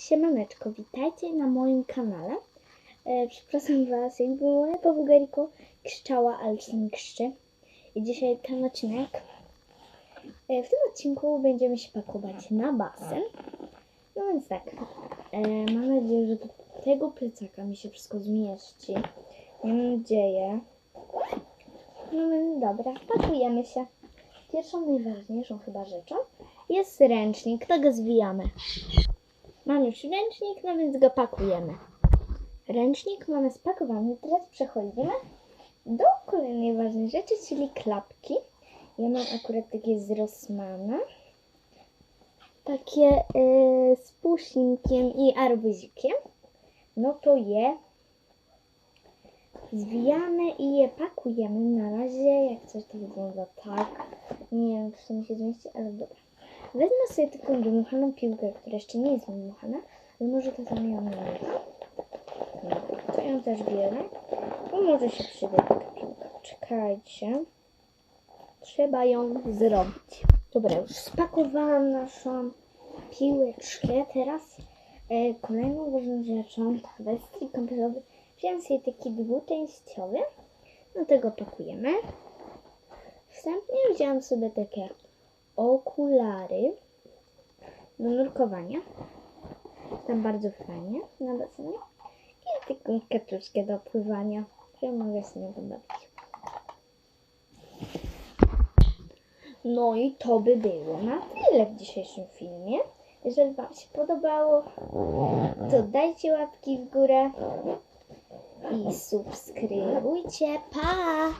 Siemaneczko, witajcie na moim kanale. E, przepraszam Was, jakby moja po bułgariku krzyczała, ale się nie krzyczy. I dzisiaj ten odcinek. E, w tym odcinku będziemy się pakować na basen. No więc tak, e, mam nadzieję, że do tego plecaka mi się wszystko zmieści. Mam nadzieję. No więc dobra, pakujemy się. Pierwszą, najważniejszą chyba rzeczą jest ręcznik, to go zwijamy. Mamy już ręcznik, no więc go pakujemy. Ręcznik mamy spakowany. Teraz przechodzimy do kolejnej ważnej rzeczy, czyli klapki. Ja mam akurat takie z Rossmana. Takie yy, z pusinkiem i arbuzikiem. No to je zwijamy i je pakujemy. Na razie, jak coś to wygląda tak. Nie wiem, czy to mi się zmieści, ale dobra. Wezmę sobie taką dmuchaną piłkę, która jeszcze nie jest dmuchana, ale może to na to. No, to ją też bierę. Bo może się przyda taka piłka. Czekajcie. Trzeba ją zrobić. Dobra, już spakowałam naszą piłeczkę. Teraz e, kolejną ważną rzeczą, strój kąpielowy. Wziąłem sobie taki dwuczęściowy. Do tego pakujemy. Wstępnie wziąłem sobie takie okulary do nurkowania. Tam bardzo fajnie na basenie. I taką kaczuszkę do pływania, że mogę się nią pobawić. No i to by było na tyle w dzisiejszym filmie. Jeżeli Wam się podobało, to dajcie łapki w górę i subskrybujcie. Pa!